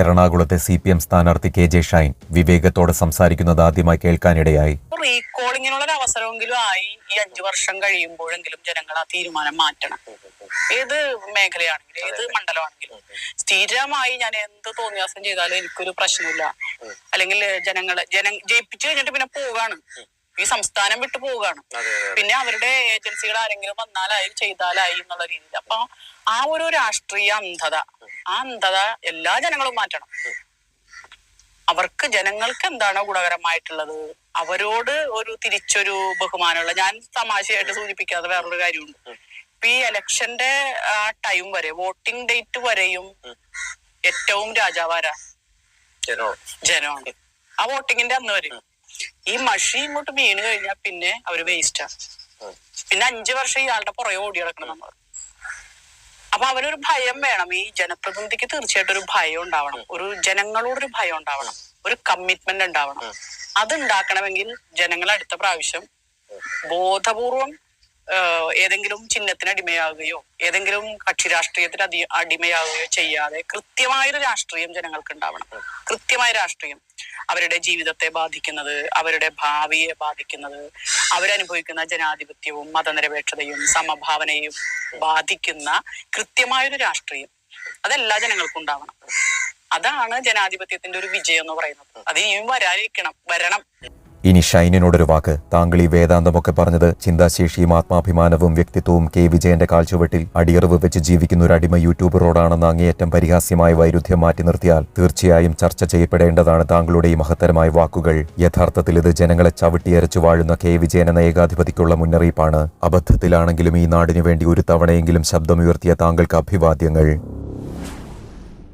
എറണാകുളത്തെ C P M സ്ഥാനാർത്ഥി K J Shine വിവേകത്തോടെ സംസാരിക്കുന്നത് ആദ്യമായി കേൾക്കാനിടയായി. റീകോളിങ്ങിനുള്ള ഒരു അവസരമെങ്കിലും ആയി ഈ അഞ്ചു വർഷം കഴിയുമ്പോഴെങ്കിലും ജനങ്ങൾ ആ തീരുമാനം മാറ്റണം. ഏത് മേഖലയാണെങ്കിലും ഏത് മണ്ഡലമാണെങ്കിലും. സ്ഥിരമായി ഞാൻ എന്ത് തോന്നിയാസം ചെയ്താലും എനിക്കൊരു പ്രശ്നമില്ല. അല്ലെങ്കിൽ ജനങ്ങളെ ജന ജയിപ്പിച്ചു കഴിഞ്ഞിട്ട് പിന്നെ പോവുകയാണ് ഈ സംസ്ഥാനം വിട്ടു പോവുകയാണ്. പിന്നെ അവരുടെ ഏജൻസികൾ ആരെങ്കിലും വന്നാലായി ചെയ്താലായി എന്നുള്ള രീതിയിൽ. അപ്പൊ ആ ഒരു രാഷ്ട്രീയ അന്ധത ആ അന്ധത എല്ലാ ജനങ്ങളും മാറ്റണം. അവർക്ക് ജനങ്ങൾക്ക് എന്താണ് ഗുണകരമായിട്ടുള്ളത്? അവരോട് ഒരു തിരിച്ചൊരു ബഹുമാനമുള്ള ഞാൻ തമാശയായിട്ട് സൂചിപ്പിക്കാതെ വേറൊരു കാര്യമുണ്ട്. ഇപ്പൊ ഈ ഇലക്ഷന്റെ ആ ടൈം വരെ വോട്ടിംഗ് ഡേറ്റ് വരെയും ഏറ്റവും രാജാവാരാ ജനമാണ്. ആ വോട്ടിങ്ങിന്റെ അന്ന് വരെ. ഈ മഷി ഇങ്ങോട്ട് വീണ് കഴിഞ്ഞാൽ പിന്നെ അവർ വേസ്റ്റാ പിന്നെ അഞ്ചു വർഷം ഇയാളുടെ പുറകെ ഓടി കിടക്കണം നമ്മൾ അപ്പൊ അവനൊരു ഭയം വേണം. ഈ ജനപ്രതിനിധിക്ക് തീർച്ചയായിട്ടും ഒരു ഭയം ഉണ്ടാവണം. ഒരു ജനങ്ങളോടൊരു ഭയം ഉണ്ടാവണം. ഒരു കമ്മിറ്റ്മെന്റ് ഉണ്ടാവണം. അത് ഉണ്ടാക്കണമെങ്കിൽ ജനങ്ങൾ അടുത്ത പ്രാവശ്യം ബോധപൂർവം ഏതെങ്കിലും ചിഹ്നത്തിന് അടിമയാവുകയോ ഏതെങ്കിലും കക്ഷി രാഷ്ട്രീയത്തിന് അതി അടിമയാവുകയോ ചെയ്യാതെ കൃത്യമായൊരു രാഷ്ട്രീയം ജനങ്ങൾക്ക് ഉണ്ടാവണം കൃത്യമായ രാഷ്ട്രീയം. അവരുടെ ജീവിതത്തെ ബാധിക്കുന്നത് അവരുടെ ഭാവിയെ ബാധിക്കുന്നത് അവരനുഭവിക്കുന്ന ജനാധിപത്യവും മതനിരപേക്ഷതയും സമഭാവനയും ബാധിക്കുന്ന കൃത്യമായൊരു രാഷ്ട്രീയം. അതെല്ലാ ജനങ്ങൾക്കും ഉണ്ടാവണം അതാണ് ജനാധിപത്യത്തിന്റെ ഒരു വിജയം എന്ന് പറയുന്നത്. അത് ഇനിയും വരാതിരിക്കണം വരണം. ഇനി ഷൈനിനോടൊരു വാക്ക്. താങ്കൾ ഈ വേദാന്തമൊക്കെ പറഞ്ഞത് ചിന്താശേഷിയും ആത്മാഭിമാനവും വ്യക്തിത്വവും കെ. വിജയന്റെ കാഴ്ചവെട്ടിൽ അടിയറവ് വെച്ച് ജീവിക്കുന്ന ഒരു അടിമ യൂട്യൂബറോടാണെന്ന് അങ്ങേയറ്റം പരിഹാസ്യമായ വൈരുദ്ധ്യം മാറ്റി നിർത്തിയാൽ തീർച്ചയായും ചർച്ച ചെയ്യപ്പെടേണ്ടതാണ് താങ്കളുടെ ഈ മഹത്തരമായ വാക്കുകൾ. യഥാർത്ഥത്തിൽ ഇത് ജനങ്ങളെ ചവിട്ടിയരച്ചു വാഴുന്ന കെ. വിജയൻ എന്ന ഏകാധിപതിക്കുള്ള മുന്നറിയിപ്പാണ്. അബദ്ധത്തിലാണെങ്കിലും ഈ നാടിനു വേണ്ടി ഒരു തവണയെങ്കിലും ശബ്ദമുയർത്തിയ താങ്കൾക്ക് അഭിവാദ്യങ്ങൾ.